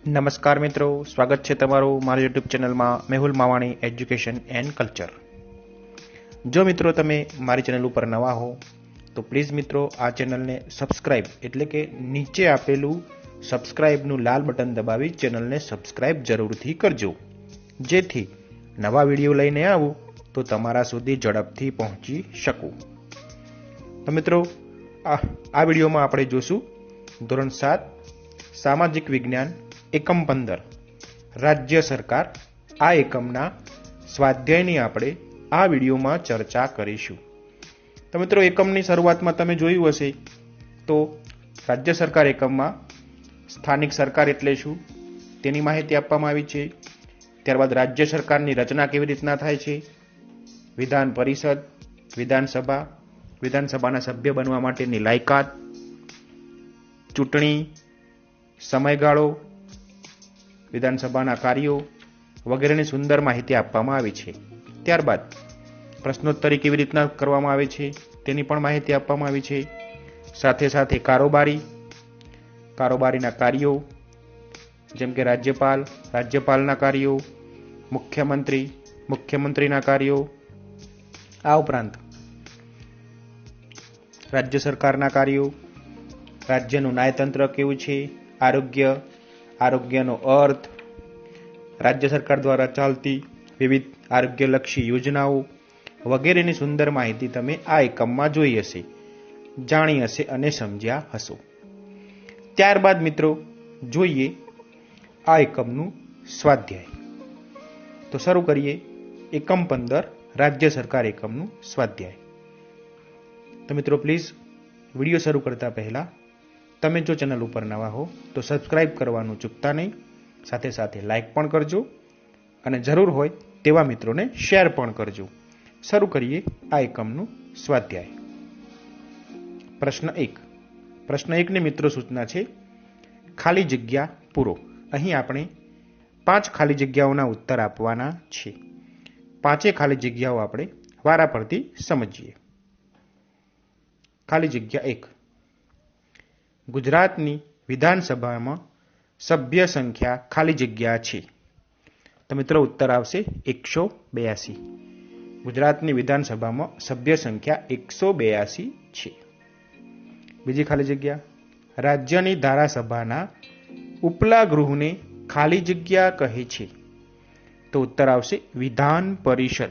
નમસ્કાર મિત્રો, સ્વાગત છે તમારું મારી યુટ્યુબ ચેનલમાં Mehul Mavani education and culture જો મિત્રો તમે મારી ચેનલ ઉપર નવા હો, તો પ્લીઝ મિત્રો આ ચેનલને સબસ્ક્રાઇબ એટલે કે નીચે આપેલું સબસ્ક્રાઇબનું લાલ બટન દબાવી ચેનલને સબસ્ક્રાઇબ જરૂરથી કરજો. જેથી નવા વીડિયો લઈને આવું તો તમારા સુધી ઝડપથી પહોંચી શકું. તો મિત્રો આ વિડીયોમાં આપણે જોશું ધોરણ સાત, સામાજિક વિજ્ઞાન એકમ પંદર. રાજ્ય સરકાર આ એકમના સ્વાધ્યાયની આપણે આ વિડીયોમાં ચર્ચા કરીશું. તો મિત્રો, એકમની શરૂઆતમાં તમે જોયું હશે, તો રાજ્ય સરકાર એકમમાં સ્થાનિક સરકાર એટલે શું? તેની માહિતી આપવામાં આવી છે. ત્યારબાદ રાજ્ય સરકારની રચના કેવી રીતના થાય છે? વિધાન પરિષદ, વિધાનસભા, વિધાનસભાના સભ્ય બનવા માટેની લાયકાત, ચૂંટણી, સમયગાળો વિધાનસભાના કાર્યો વગેરેની સુંદર માહિતી આપવામાં આવી છે. ત્યારબાદ પ્રશ્નોત્તરી કેવી રીતના કરવામાં આવે છે તેની પણ માહિતી આપવામાં આવી છે. સાથે સાથે કારોબારી, કારોબારીના કાર્યો જેમ કે રાજ્યપાલ, રાજ્યપાલના કાર્યો, મુખ્યમંત્રી, મુખ્યમંત્રીના કાર્યો, આ ઉપરાંત રાજ્ય સરકારના કાર્યો, રાજ્યનું ન્યાયતંત્ર કેવું છે, આરોગ્ય આરોગ્યનો અર્થ રાજ્ય સરકાર દ્વારા ચાલતી વિવિધ આરોગ્યલક્ષી યોજનાઓ વગેરેની સુંદર માહિતી તમે આ એકમમાં જોઈ હશે, જાણી હશે અને સમજ્યા હશો. ત્યારબાદ મિત્રો, જોઈએ આ એકમનું સ્વાધ્યાય. તો શરૂ કરીએ એકમ પંદર, રાજ્ય સરકાર એકમનું સ્વાધ્યાય. તો મિત્રો પ્લીઝ વીડિયો શરૂ કરતા પહેલા તમે જો ચેનલ ઉપર નવા હો, તો સબસ્ક્રાઇબ કરવાનું ચૂકતા નહીં. સાથે સાથે લાઇક પણ કરજો. અને જરૂર હોય તેવા મિત્રોને શેર પણ કરજો. શરૂ કરીએ આ એકમનું સ્વાધ્યાય. પ્રશ્ન એક. પ્રશ્ન એકની મિત્રો સૂચના છે, ખાલી જગ્યા પૂરો. અહીં આપણે પાંચ ખાલી જગ્યાઓના ઉત્તર આપવાના છે. પાંચે ખાલી જગ્યાઓ આપણે વારા પરથી સમજીએ. ખાલી જગ્યા એક. ગુજરાતની વિધાનસભામાં સભ્ય સંખ્યા ખાલી જગ્યા છે. તો મિત્રો ઉત્તર આવશે એકસો બેયાસી. ગુજરાતની વિધાનસભામાં સભ્ય સંખ્યા એકસો બેયાસી છે. બીજી ખાલી જગ્યા. રાજ્યની ધારાસભાના ઉપલા ગૃહને ખાલી જગ્યા કહે છે. તો ઉત્તર આવશે વિધાન પરિષદ.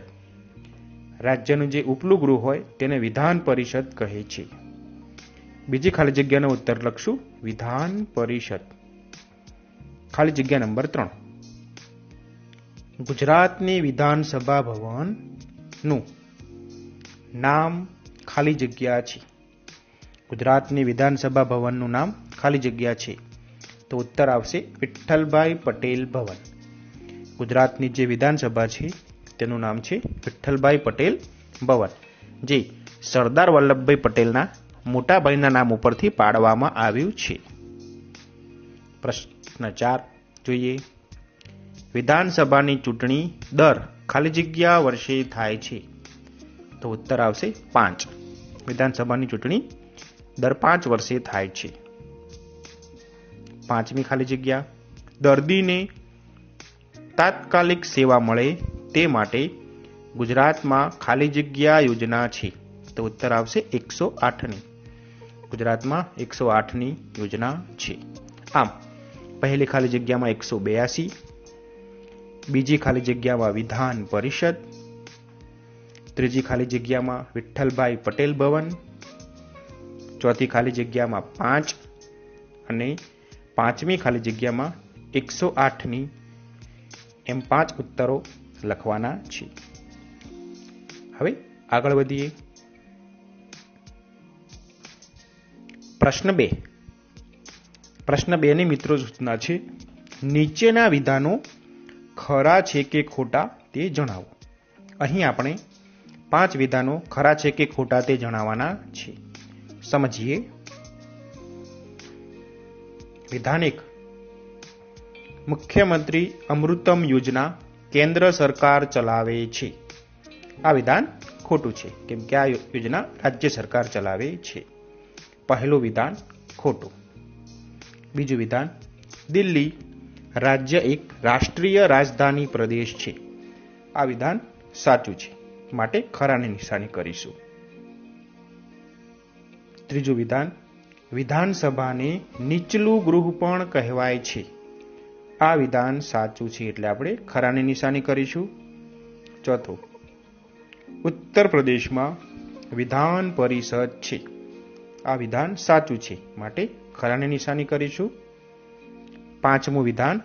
રાજ્યનું જે ઉપલું ગૃહ હોય તેને વિધાન પરિષદ કહે છે. બીજી ખાલી જગ્યાનો ઉત્તર લખશું. વિધાન પરિષદ. ખાલી જગ્યા નંબર ત્રણ. ગુજરાતની વિધાનસભા ભવનનું નામ ખાલી જગ્યા છે. ગુજરાતની વિધાનસભા ભવનનું નામ ખાલી જગ્યા છે. તો ઉત્તર આવશે વિઠ્ઠલભાઈ પટેલ ભવન. ગુજરાતની જે વિધાનસભા છે, તેનું નામ છે વિઠ્ઠલભાઈ પટેલ ભવન. જે, સરદાર વલ્લભભાઈ પટેલના મોટા ભાઈના નામ ઉપરથી પાડવામાં આવ્યું છે. પ્રશ્ન ચાર જોઈએ. વિધાનસભાની ચૂંટણી દર ખાલી જગ્યા વર્ષે થાય છે. તો ઉત્તર આવશે પાંચ. વિધાનસભાની ચૂંટણી દર પાંચ વર્ષે થાય છે. પાંચમી ખાલી જગ્યા. દર્દીને તાત્કાલિક સેવા મળે તે માટે ગુજરાતમાં ખાલી જગ્યા યોજના છે. તો ઉત્તર આવશે એકસો આઠની. ગુજરાતમાં એકસો આઠની યોજના છે. આમ, પહેલી ખાલી જગ્યામાં એકસો બેયાસી, બીજી ખાલી જગ્યામાં વિધાન પરિષદ, ત્રીજી ખાલી જગ્યામાં વિઠ્ઠલભાઈ પટેલ ભવન, ચોથી ખાલી જગ્યામાં પાંચ અને પાંચમી ખાલી જગ્યામાં એકસો આઠની એમ પાંચ ઉત્તરો લખવાના છે. હવે આગળ વધીએ. પ્રશ્ન બે. પ્રશ્ન બે ની મિત્રો સૂચના છે, નીચેના વિધાનો ખરા છે કે ખોટા તે જણાવો. અહીં આપણે પાંચ વિધાનો ખરા છે કે ખોટા તે જણાવવાના છે. સમજીએ. વિધાન એક. મુખ્યમંત્રી અમૃતમ યોજના કેન્દ્ર સરકાર ચલાવે છે. આ વિધાન ખોટું છે, કેમ કે આ યોજના રાજ્ય સરકાર ચલાવે છે. પહેલું વિધાન ખોટું. બીજું વિધાન, દિલ્હી રાજ્ય એક રાષ્ટ્રીય રાજધાની પ્રદેશ છે. આ વિધાન સાચું છે. માટે ખરાની નિશાની કરીશું. ત્રીજું વિધાન, વિધાનસભાને નીચલું ગૃહ પણ કહેવાય છે. આ વિધાન સાચું છે એટલે આપણે ખરાની નિશાની કરીશું. ચોથું, ઉત્તર પ્રદેશમાં વિધાન પરિષદ છે. આ વિધાન સાચું છે. માટે ખરાને નિશાની કરીશું. પાંચમું વિધાન.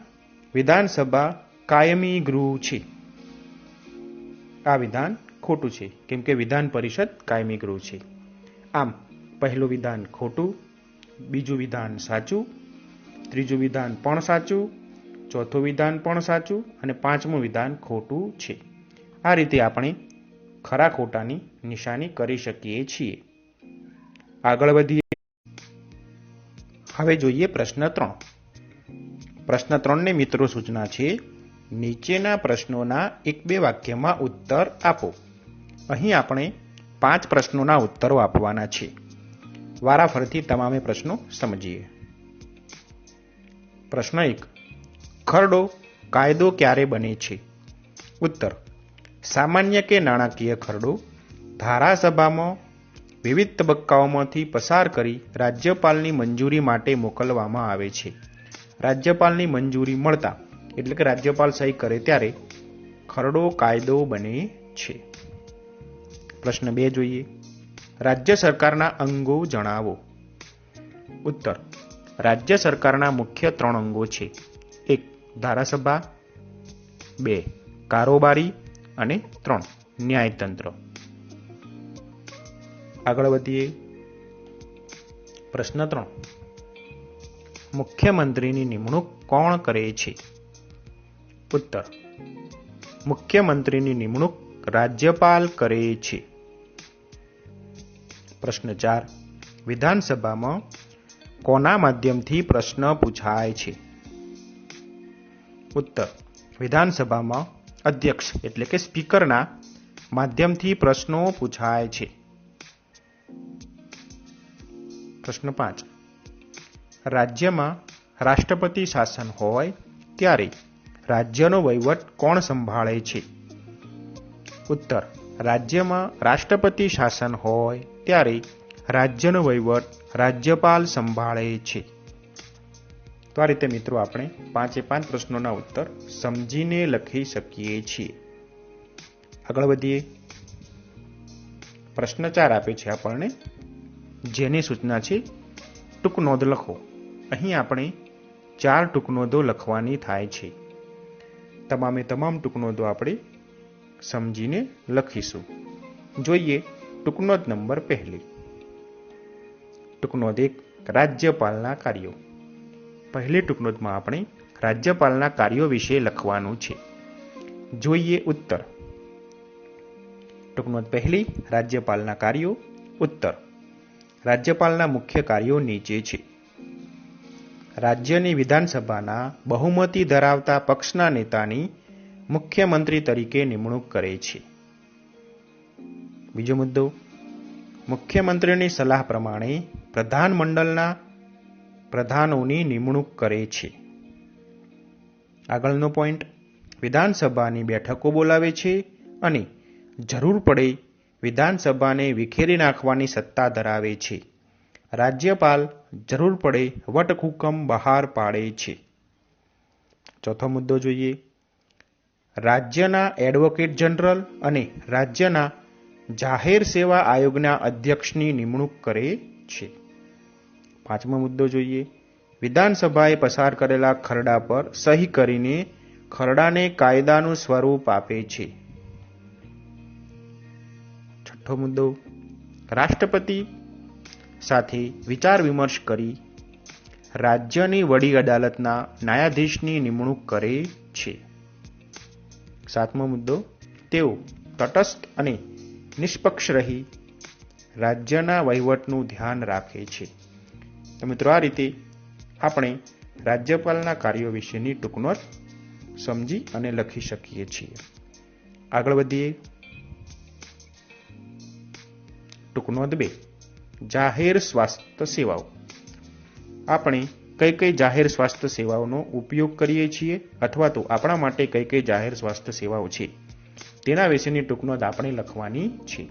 વિધાનસભા કાયમી ગૃહ છે. આ વિધાન ખોટું છે. કેમ કે વિધાન પરિષદ કાયમી ગૃહ છે. આમ, પહેલું વિધાન ખોટું, બીજું વિધાન સાચું, ત્રીજું વિધાન પણ સાચું, ચોથું વિધાન પણ સાચું અને પાંચમું વિધાન ખોટું છે. આ રીતે આપણે ખરા ખોટાની નિશાની કરી શકીએ છીએ. આગળ વધીએ. હવે જોઈએ પ્રશ્ન ત્રણ. પ્રશ્ન ત્રણને મિત્રો સૂચના છે, નીચેના પ્રશ્નોના એક બે વાક્યમાં ઉત્તર આપો. અહીં આપણે પાંચ પ્રશ્નોના ઉત્તરો આપવાના છે. વારાફરતી તમામે પ્રશ્નો સમજીએ. પ્રશ્ન એક. ખરડો કાયદો ક્યારે બને છે? ઉત્તર. સામાન્ય કે નાણાકીય ખરડો ધારાસભામાં વિવિધ તબક્કાઓમાંથી પસાર કરી રાજ્યપાલની મંજૂરી માટે મોકલવામાં આવે છે. રાજ્યપાલની મંજૂરી મળતા એટલે કે રાજ્યપાલ સહી કરે ત્યારે ખરડો કાયદો બને છે. પ્રશ્ન બે જોઈએ. રાજ્ય સરકારના અંગો જણાવો. ઉત્તર. રાજ્ય સરકારના મુખ્ય ત્રણ અંગો છે. એક, ધારાસભા. બે, કારોબારી. અને ત્રણ, ન્યાયતંત્ર. આગળ વધીએ. પ્રશ્ન ત્રણ. મુખ્યમંત્રીની નિમણૂક કોણ કરે છે? ઉત્તર. મુખ્યમંત્રીની નિમણૂક રાજ્યપાલ કરે છે. પ્રશ્ન ચાર. વિધાનસભામાં કોના માધ્યમથી પ્રશ્ન પૂછાય છે? ઉત્તર. વિધાનસભામાં અધ્યક્ષ એટલે કે સ્પીકરના માધ્યમથી પ્રશ્નો પૂછાય છે. પ્રશ્ન પાંચ. રાજ્યમાં રાષ્ટ્રપતિ શાસન હોય ત્યારે રાજ્યનો વહીવટ કોણ સંભાળે છે? ઉત્તર. રાજ્યમાં રાષ્ટ્રપતિ શાસન હોય ત્યારે રાજ્યનો વહીવટ રાજ્યપાલ સંભાળે છે. તો આ રીતે મિત્રો આપણે પાંચે પાંચ પ્રશ્નોના ઉત્તર સમજીને લખી શકીએ છીએ. આગળ વધીએ. પ્રશ્ન ચાર આપે છે આપણને. જેની સૂચના છે ટૂંકનોંધ લખો. અહીં આપણે ચાર ટૂંકનોંધો લખવાની થાય છે. તમામે તમામ ટૂંકનોંધો આપણે સમજીને લખીશું. જોઈએ ટૂંકનોંધ નંબર પહેલી. ટૂંકનોંધ એક, રાજ્યપાલના કાર્યો. પહેલી ટૂંકનોંધમાં આપણે રાજ્યપાલના કાર્યો વિશે લખવાનું છે. જોઈએ ઉત્તર. ટૂંકનોંધ પહેલી, રાજ્યપાલના કાર્યો, ઉત્તર. રાજ્યપાલના મુખ્ય કાર્યો નીચે છે. રાજ્યની વિધાનસભાના બહુમતી ધરાવતા પક્ષના નેતાની મુખ્યમંત્રી તરીકે નિમણૂક કરે છે. બીજો મુદ્દો, મુખ્યમંત્રીની સલાહ પ્રમાણે પ્રધાનમંડળના પ્રધાનોની નિમણૂક કરે છે. આગળનો પોઈન્ટ, વિધાનસભાની બેઠકો બોલાવે છે અને જરૂર પડે વિધાનસભાને વિખેરી નાખવાની સત્તા ધરાવે છે. રાજ્યપાલ જરૂર પડે વટહુકમ બહાર પાડે છે. ચોથો મુદ્દો જોઈએ. રાજ્યના એડવોકેટ જનરલ અને રાજ્યના જાહેર સેવા આયોગના અધ્યક્ષની નિમણૂક કરે છે. પાંચમો મુદ્દો જોઈએ. વિધાનસભાએ પસાર કરેલા ખરડા પર સહી કરીને ખરડાને કાયદાનું સ્વરૂપ આપે છે. છઠ્ઠો મુદ્દો રાષ્ટ્રપતિ સાથે વિચાર વિમર્શ કરી રાજ્યની વડી અદાલતના ન્યાયાધીશની નિમણૂક કરે છે. સાતમો મુદ્દો, તેઓ તટસ્થ અને નિષ્પક્ષ રહી રાજ્યના વહીવટનું ધ્યાન રાખે છે. તો મિત્રો, આ રીતે આપણે રાજ્યપાલના કાર્યો વિશેની ટૂંકનોટ સમજી અને લખી શકીએ છીએ. આગળ વધીએ. ટૂંકનોંધ બે. જાહેર સ્વાસ્થ્ય સેવાઓ. આપણે કઈ કઈ જાહેર સ્વાસ્થ્ય સેવાઓનો ઉપયોગ કરીએ છીએ અથવા તો આપણા માટે કઈ કઈ જાહેર સ્વાસ્થ્ય સેવાઓ છે? તેના વિશેની ટૂંક નોંધ આપણે લખવાની છે.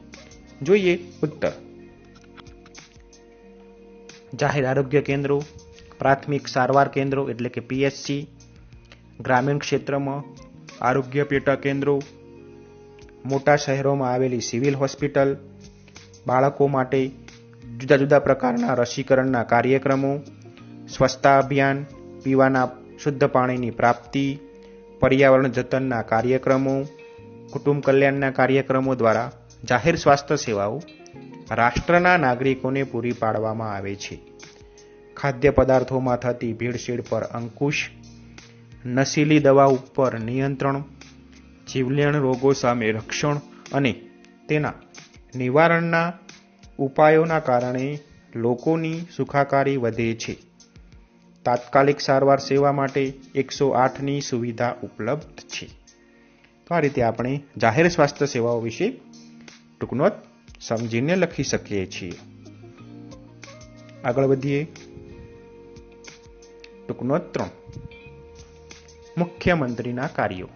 જોઈએ ઉત્તર. જાહેર આરોગ્ય કેન્દ્રો, પ્રાથમિક સારવાર કેન્દ્રો એટલે કે પીએચસી, ગ્રામીણ ક્ષેત્રમાં આરોગ્ય પેટા કેન્દ્રો, મોટા શહેરોમાં આવેલી સિવિલ હોસ્પિટલ બાળકો માટે જુદા જુદા પ્રકારના રસીકરણના કાર્યક્રમો, સ્વચ્છતા અભિયાન, પીવાના શુદ્ધ પાણીની પ્રાપ્તિ, પર્યાવરણ જતનના કાર્યક્રમો, કુટુંબ કલ્યાણના કાર્યક્રમો દ્વારા જાહેર સ્વાસ્થ્ય સેવાઓ રાષ્ટ્રના નાગરિકોને પૂરી પાડવામાં આવે છે. ખાદ્ય પદાર્થોમાં થતી ભેળસેળ પર અંકુશ, નશીલી દવા ઉપર નિયંત્રણ, જીવલેણ રોગો સામે રક્ષણ અને તેના નિવારણના ઉપાયોના કારણે લોકોની સુખાકારી વધે છે. તાત્કાલિક સારવાર સેવા માટે એકસો આઠની સુવિધા ઉપલબ્ધ છે. તો આ રીતે આપણે જાહેર સ્વાસ્થ્ય સેવાઓ વિશે ટૂંકનો સમજીને લખી શકીએ છીએ. આગળ વધીએ. ટૂંકનો ત્રણ. મુખ્યમંત્રીના કાર્યો.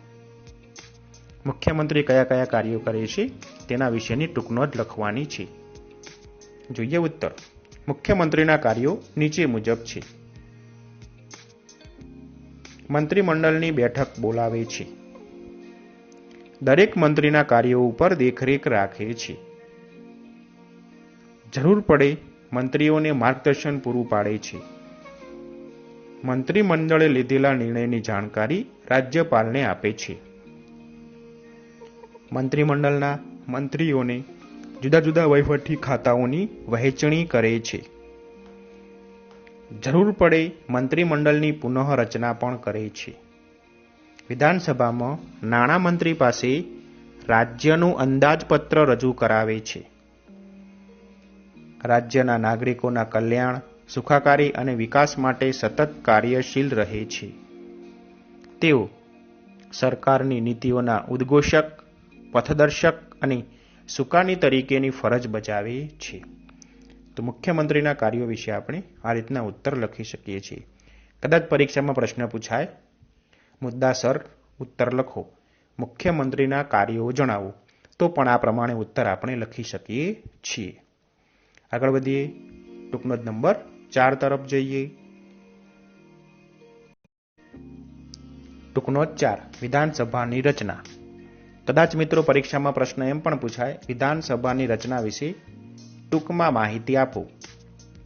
મુખ્યમંત્રી કયા કયા કાર્યો કરે છે? તેના વિશેની ટૂંકનોટ લખવાની છે. જોઈએ ઉત્તર. મુખ્યમંત્રીના કાર્યો નીચે મુજબ છે. મંત્રીમંડળની બેઠક બોલાવે છે. દરેક મંત્રીના કાર્યો ઉપર દેખરેખ રાખે છે. જરૂર પડે મંત્રીઓને માર્ગદર્શન પૂરું પાડે છે. મંત્રીમંડળે લીધેલા નિર્ણયની જાણકારી રાજ્યપાલને આપે છે. મંત્રીમંડળના મંત્રીઓને જુદા જુદા વહીવટી ખાતાઓની વહેંચણી કરે છે. જરૂર પડે મંત્રીમંડળની પુનઃરચના પણ કરે છે. વિધાનસભામાં નાણામંત્રી પાસે રાજ્યનું અંદાજપત્ર રજૂ કરાવે છે. રાજ્યના નાગરિકોના કલ્યાણ, સુખાકારી અને વિકાસ માટે સતત કાર્યશીલ રહે છે. તેઓ સરકારની નીતિઓના ઉદ્ઘોષક, પથદર્શક અને સુકાની તરીકેની ફરજ બજાવે છે. તો મુખ્યમંત્રીના કાર્યો વિશે આપણે આ રીતના ઉત્તર લખી શકીએ છીએ. કદાચ પરીક્ષામાં પ્રશ્ન પૂછાય? મુદ્દાસર ઉત્તર લખો. મુખ્યમંત્રીના કાર્યો જણાવો. તો પણ આ પ્રમાણે ઉત્તર આપણે લખી શકીએ છીએ. આગળ વધીએ. ટૂંકનો જ નંબર. ચાર તરફ જઈએ. ટૂંકનો ચાર. વિધાનસભાની રચના. કદાચ મિત્રો પરીક્ષામાં પ્રશ્ન એમ પણ પૂછાય, વિધાનસભાની રચના વિશે ટૂંકમાં માહિતી આપો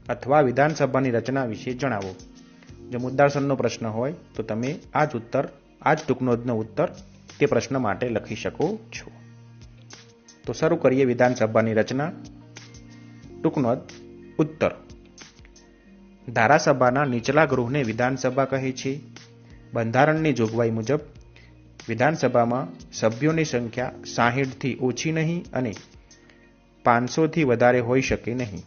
અથવા વિધાનસભાની રચના વિશે જણાવો. જો મુદ્દાસરનો પ્રશ્ન હોય, તો તમે આ જ ઉત્તર આ જ ટૂંકનોદનો ઉત્તર તે પ્રશ્ન માટે લખી શકો છો. તો શરૂ કરીએ વિધાનસભાની રચના. ટૂંકનોદ ઉત્તર. ધારાસભાના નીચલા ગૃહને વિધાનસભા કહે છે. બંધારણની જોગવાઈ મુજબ વિધાનસભામાં સભ્યોની સંખ્યા સાહીઠથી ઓછી નહીં અને પાંચસોથી વધારે હોઈ શકે નહીં.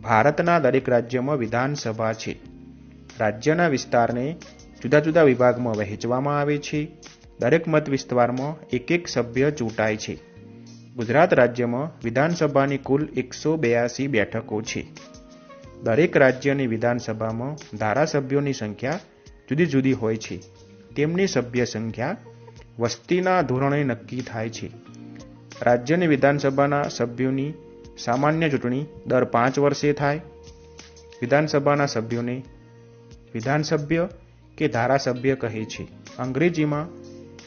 ભારતના દરેક રાજ્યમાં વિધાનસભા છે. રાજ્યના વિસ્તારને જુદા જુદા વિભાગમાં વહેંચવામાં આવે છે. દરેક મત વિસ્તારમાં એક એક સભ્ય ચૂંટાય છે. ગુજરાત રાજ્યમાં વિધાનસભાની કુલ એકસો બેયાસી બેઠકો છે. દરેક રાજ્યની વિધાનસભામાં ધારાસભ્યોની સંખ્યા જુદી જુદી હોય છે. તેમની સભ્ય સંખ્યા વસ્તીના ધોરણે નક્કી થાય છે. રાજ્યની વિધાનસભાના સભ્યોની સામાન્ય ચૂંટણી દર પાંચ વર્ષે થાય. વિધાનસભાના સભ્યોને વિધાનસભ્ય કે ધારાસભ્ય કહે છે. અંગ્રેજીમાં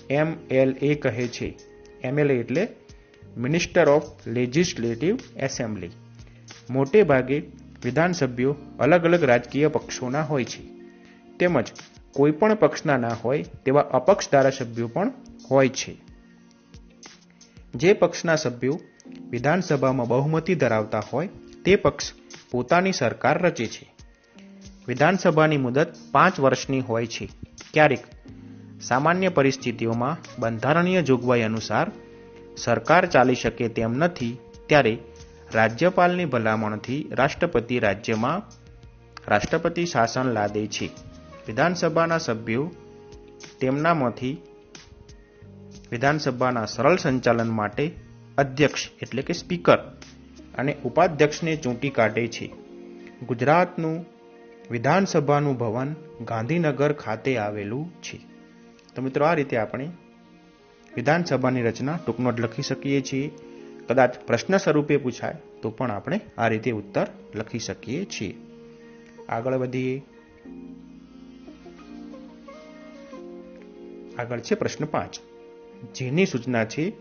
એમ એલ એ કહે છે. એમએલએ એટલે મિનિસ્ટર ઓફ લેજિસ્લેટિવ એસેમ્બલી મોટે ભાગે વિધાનસભ્યો અલગ અલગ રાજકીય પક્ષોના હોય છે. તેમજ કોઈ પણ પક્ષના ના હોય, તેવા અપક્ષ ધારાસભ્યો પણ હોય છે. જે પક્ષના સભ્યો વિધાનસભામાં બહુમતી ધરાવતા હોય, તે પક્ષ પોતાની સરકાર રચે છે. વિધાનસભાની મુદત પાંચ વર્ષની હોય છે. ક્યારેક સામાન્ય પરિસ્થિતિઓમાં બંધારણીય જોગવાઈ અનુસાર સરકાર ચાલી શકે તેમ નથી, ત્યારે રાજ્યપાલની ભલામણથી રાષ્ટ્રપતિ રાજ્યમાં રાષ્ટ્રપતિ શાસન લાદે છે. વિધાનસભાના સભ્યો તેમનામાંથી વિધાનસભાના સરળ સંચાલન માટે અધ્યક્ષ એટલે કે સ્પીકર અને ઉપાધ્યક્ષને ચૂંટી કાઢે છે. ગુજરાતનું વિધાનસભાનું ભવન ગાંધીનગર ખાતે આવેલું છે. તો મિત્રો આ રીતે આપણે વિધાનસભાની રચના ટૂંકનોટ લખી શકીએ છીએ. કદાચ પ્રશ્ન સ્વરૂપે પૂછાય તો પણ આપણે આ રીતે ઉત્તર લખી શકીએ છીએ. આગળ વધીએ. આગળ છે પ્રશ્ન પાંચ. જેની સૂચના છે,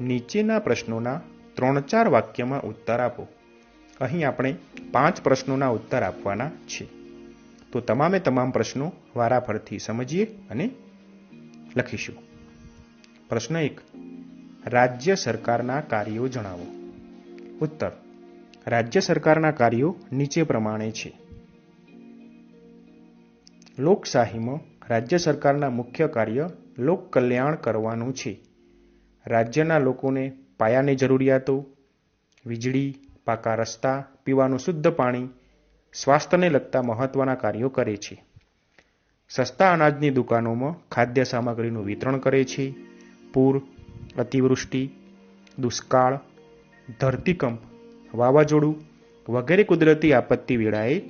નીચેના પ્રશ્નોના ત્રણ ચાર વાક્યમાં ઉત્તર આપો. અહીં આપણે પાંચ પ્રશ્નોના ઉત્તર આપવાના છે. તો તમામે તમામ પ્રશ્નો વારાફરથી સમજીએ અને લખીશું. પ્રશ્ન એક. રાજ્ય સરકારના કાર્યો જણાવો. ઉત્તર. રાજ્ય સરકારના કાર્યો નીચે પ્રમાણે છે. લોકશાહીમાં રાજ્ય સરકારના મુખ્ય કાર્ય લોક કલ્યાણ કરવાનું છે. રાજ્યના લોકોને પાયાની જરૂરિયાતો, વીજળી, પાકા રસ્તા, પીવાનું શુદ્ધ પાણી, સ્વાસ્થ્યને લગતા મહત્વના કાર્યો કરે છે. સસ્તા અનાજની દુકાનોમાં ખાદ્ય સામગ્રીનું વિતરણ કરે છે. પૂર, અતિવૃષ્ટિ, દુષ્કાળ, ધરતીકંપ, વાવાઝોડું વગેરે કુદરતી આપત્તિ વેળાએ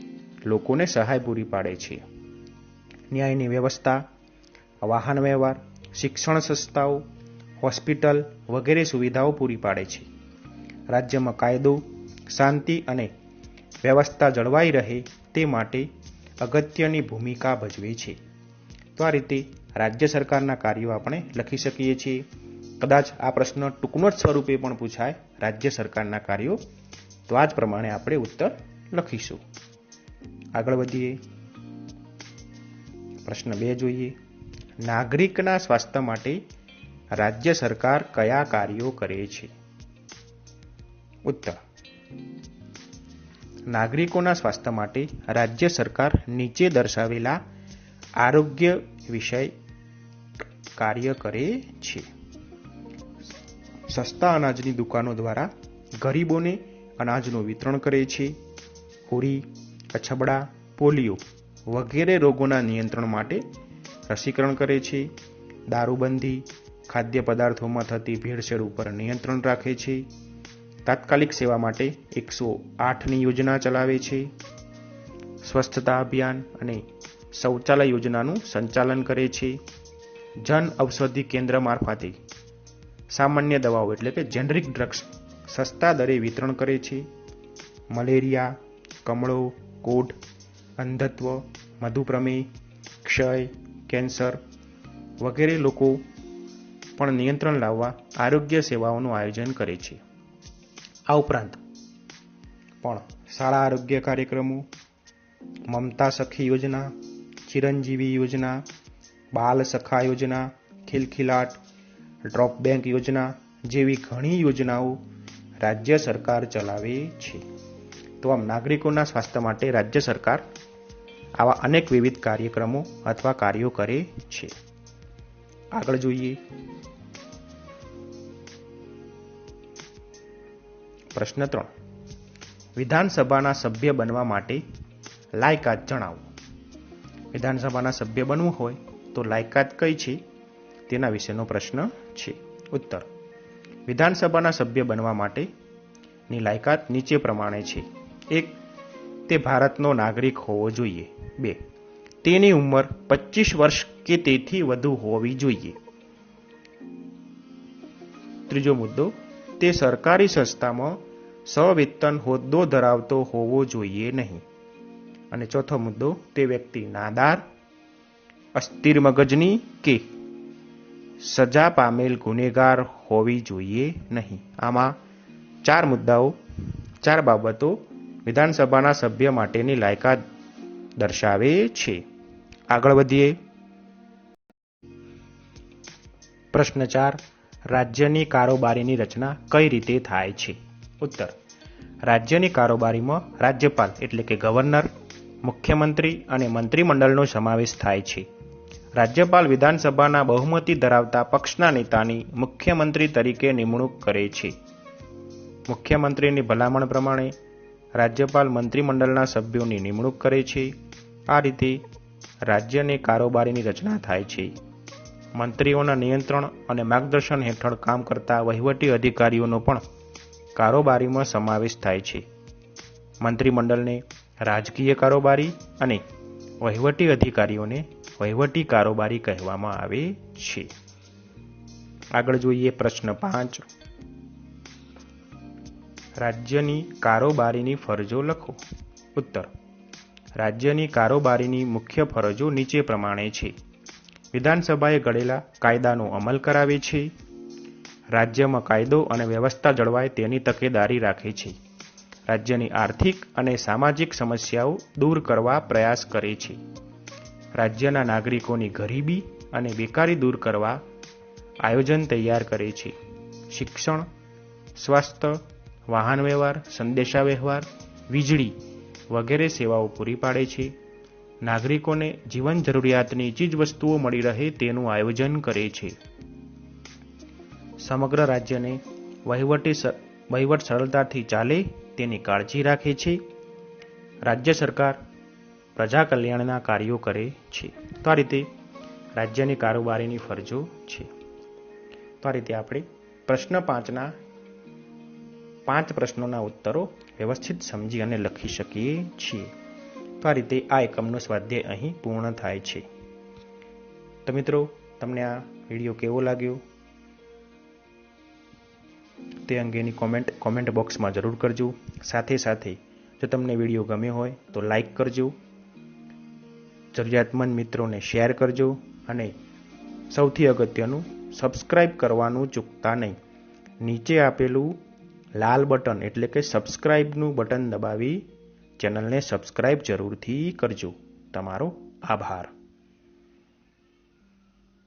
લોકોને સહાય પૂરી પાડે છે. ન્યાયની વ્યવસ્થા, વાહન વ્યવહાર, શિક્ષણ સંસ્થાઓ, હોસ્પિટલ વગેરે સુવિધાઓ પૂરી પાડે છે. રાજ્યમાં કાયદો, શાંતિ અને વ્યવસ્થા જળવાઈ રહે તે માટે અગત્યની ભૂમિકા ભજવે છે. તો આ રીતે રાજ્ય સરકારના કાર્યો આપણે લખી શકીએ છીએ. કદાચ આ પ્રશ્ન ટૂંકનો જ સ્વરૂપે પણ પૂછાય રાજ્ય સરકારના કાર્યો. તો આ જ પ્રમાણે આપણે ઉત્તર લખીશું. આગળ વધીએ. પ્રશ્ન બે જોઈએ. નાગરિકના સ્વાસ્થ્ય માટે રાજ્ય સરકાર કયા કાર્યો કરે છે? ઉત્તર. નાગરિકોના સ્વાસ્થ્ય માટે રાજ્ય સરકાર નીચે દર્શાવેલા આરોગ્ય વિષય કાર્ય કરે છે. સસ્તા અનાજની દુકાનો દ્વારા ગરીબોને અનાજનું વિતરણ કરે છે. હોરી અછબડા પોલિયો વગેરે રોગોના નિયંત્રણ માટે રસીકરણ કરે છે. દારૂબંધી, ખાદ્ય પદાર્થોમાં થતી ભેળસેળ ઉપર નિયંત્રણ રાખે છે. તાત્કાલિક સેવા માટે એકસો આઠની યોજના ચલાવે છે. સ્વચ્છતા અભિયાન અને શૌચાલય યોજનાનું સંચાલન કરે છે. જન ઔષધિ કેન્દ્ર મારફતે સામાન્ય દવાઓ એટલે કે જેનરિક ડ્રગ્સ સસ્તા દરે વિતરણ કરે છે. મલેરિયા, કમળો કોઢ અંધત્વ, મધુપ્રમેહ, ક્ષય, કેન્સર વગેરે લોકો પણ નિયંત્રણ લાવવા આરોગ્ય સેવાઓનું આયોજન કરે છે. આ ઉપરાંત પણ શાળા આરોગ્ય કાર્યક્રમો, મમતા સખી યોજના, ચિરંજીવી યોજના, બાલ સખા યોજના, ખિલખિલાટ, ડ્રોપ બેંક યોજના જેવી ઘણી યોજનાઓ રાજ્ય સરકાર ચલાવે છે. તો આમ નાગરિકોના સ્વાસ્થ્ય માટે રાજ્ય સરકાર આવા અનેક વિવિધ કાર્યક્રમો અથવા કાર્યો કરે છે. આગળ જોઈએ. પ્રશ્ન ત્રણ. વિધાનસભાના સભ્ય બનવા માટે લાયકાત જણાવો. વિધાનસભાના સભ્ય બનવું હોય તો લાયકાત કઈ છે? તેના વિશેનો પ્રશ્ન છે. ઉત્તર. વિધાનસભાના સભ્ય બનવા માટેની લાયકાત નીચે પ્રમાણે છે. એક, તે ભારતનો નાગરિક હોવો જોઈએ. બે. તેની ઉંમર પચીસ વર્ષ કે તેથી વધુ હોવી જોઈએ. ત્રીજો મુદ્દો, તે સરકારી સંસ્થામાં સવેતન હોદ્દો ધરાવતો હોવો જોઈએ નહીં. અને ચોથો મુદ્દો, તે વ્યક્તિ નાદાર, અસ્થિર મગજની કે સજા પામેલ ગુનેગાર હોવી જોઈએ નહીં. આમાં ચાર મુદ્દાઓ, ચાર બાબતો વિધાનસભાના સભ્ય માટેની લાયકાત દર્શાવે છે. આગળ વધીએ. પ્રશ્ન ચાર. રાજ્યની કારોબારીની રચના કઈ રીતે થાય છે? ઉત્તર. રાજ્યની કારોબારીમાં રાજ્યપાલ એટલે કે ગવર્નર, મુખ્યમંત્રી અને મંત્રીમંડળનો સમાવેશ થાય છે. રાજ્યપાલ વિધાનસભાના બહુમતી ધરાવતા પક્ષના નેતાની મુખ્યમંત્રી તરીકે નિમણૂક કરે છે. મુખ્યમંત્રીની ભલામણ પ્રમાણે રાજ્યપાલ મંત્રીમંડળના સભ્યોની નિમણૂક કરે છે. આ રીતે રાજ્યની કારોબારીની રચના થાય છે. મંત્રીઓના નિયંત્રણ અને માર્ગદર્શન હેઠળ કામ કરતા વહીવટી અધિકારીઓનો પણ કારોબારીમાં સમાવેશ થાય છે. મંત્રીમંડળને રાજકીય કારોબારી અને વહીવટી અધિકારીઓને વહીવટી કારોબારી કહેવામાં આવે છે. આગળ જોઈએ પ્રશ્ન પાંચ. રાજ્યની કારોબારીની ફરજો લખો. ઉત્તર. રાજ્યની કારોબારીની મુખ્ય ફરજો નીચે પ્રમાણે છે. વિધાનસભાએ ઘડેલા કાયદાનો અમલ કરાવે છે. રાજ્યમાં કાયદો અને વ્યવસ્થા જળવાય તેની તકેદારી રાખે છે. રાજ્યની આર્થિક અને સામાજિક સમસ્યાઓ દૂર કરવા પ્રયાસ કરે છે. રાજ્યના નાગરિકોની ગરીબી અને બેકારી દૂર કરવા આયોજન તૈયાર કરે છે. શિક્ષણ, સ્વાસ્થ્ય, વાહન વ્યવહાર સંદેશા વ્યવહાર વીજળી વગેરે સેવાઓ પૂરી પાડે છે. નાગરિકોને જીવન જરૂરિયાતની ચીજ વસ્તુઓ મળી રહે તેનું આયોજન કરે છે. સમગ્ર રાજ્યને વહીવટી વહીવટ સરળતાથી ચાલે તેની કાળજી રાખે છે. રાજ્ય સરકાર પ્રજા કલ્યાણના કાર્યો કરે છે. તો આ રીતે રાજ્યની કારોબારીની ફરજો છે. તો આ રીતે આપણે પ્રશ્ન પાંચના પાંચ પ્રશ્નોના ઉત્તરો વ્યવસ્થિત સમજી અને લખી શકીએ છીએ. તો આ રીતે આ એકમનો સ્વાધ્યાય અહીં પૂર્ણ થાય છે. તો મિત્રો, તમને આ વીડિયો કેવો લાગ્યો? તે અંગેની કોમેન્ટ કોમેન્ટ બોક્સમાં જરૂર કરજો. સાથે સાથે જો તમને વીડિયો ગમ્યો હોય તો લાઈક કરજો. જરૂરિયાતમંદ મિત્રોને શેર કરજો અને સૌથી અગત્યનું સબસ્ક્રાઇબ કરવાનું ચૂકતા નહીં. નીચે આપેલું લાલ બટન એટલે કે સબસ્ક્રાઇબનું બટન દબાવી ચેનલને સબસ્ક્રાઇબ જરૂરથી કરજો. તમારો આભાર.